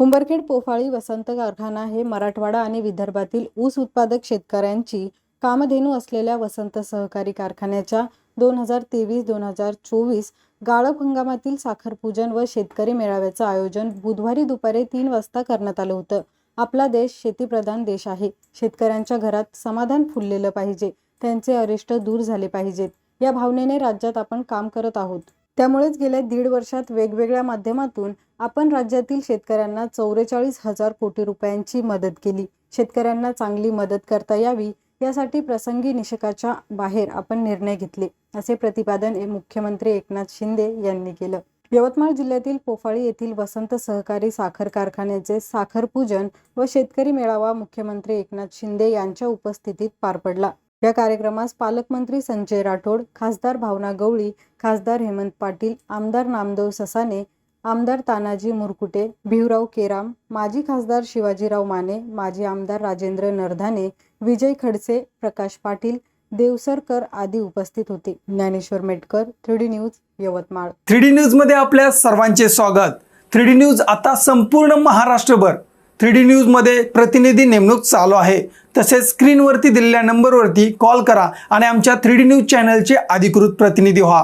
उंबरखेड पोफाळी वसंत कारखाना हे मराठवाडा आणि विदर्भातील ऊस उत्पादक शेतकऱ्यांची कामधेनू असलेल्या वसंत सहकारी कारखान्याच्या दोन हजार तेवीस दोन हजार चोवीस गाळप हंगामातील साखर पूजन व शेतकरी मेळाव्याचं आयोजन बुधवारी दुपारी तीन वाजता करण्यात आलं होतं. आपला देश शेतीप्रधान देश आहे. शेतकऱ्यांच्या घरात समाधान फुललेलं पाहिजे. त्यांचे अरिष्ट दूर झाले पाहिजेत. या भावनेने राज्यात आपण काम करत आहोत. त्यामुळेच गेल्या दीड वर्षात वेगवेगळ्या माध्यमातून आपण राज्यातील शेतकऱ्यांना चौवेचाळीस हजार कोटी रुपयांची मदत केली. शेतकऱ्यांना चांगली मदत करता यावी यासाठी प्रसंगी निषेकाच्या बाहेर आपण निर्णय घेतले असे प्रतिपादन मुख्यमंत्री एकनाथ शिंदे यांनी केलं. यवतमाळ जिल्ह्यातील पोफाळी येथील वसंत सहकारी साखर कारखान्याचे साखर पूजन व शेतकरी मेळावा मुख्यमंत्री एकनाथ शिंदे यांच्या उपस्थितीत पार पडला. या कार्यक्रमास पालकमंत्री संजय राठोड खासदार भावना गवळी खासदार हेमंत पाटील आमदार नामदेव ससाने आमदार तानाजी मुरकुटे भिवराव केराम माजी खासदार शिवाजीराव माने माजी आमदार राजेंद्र नरधाने विजय खडसे प्रकाश पाटील देवसरकर आदी उपस्थित होते. Dnyaneshwar Metkar three news Yavatmal. Three D न्यूजमध्ये आपल्या सर्वांचे स्वागत. थ्री डी न्यूज आता संपूर्ण महाराष्ट्रभर. थ्री डी न्यूजमध्ये प्रतिनिधी नेमणूक चालू आहे. तसेच स्क्रीनवरती दिलेल्या नंबरवरती कॉल करा आणि आमच्या थ्री डी न्यूज चॅनलचे अधिकृत प्रतिनिधी व्हा.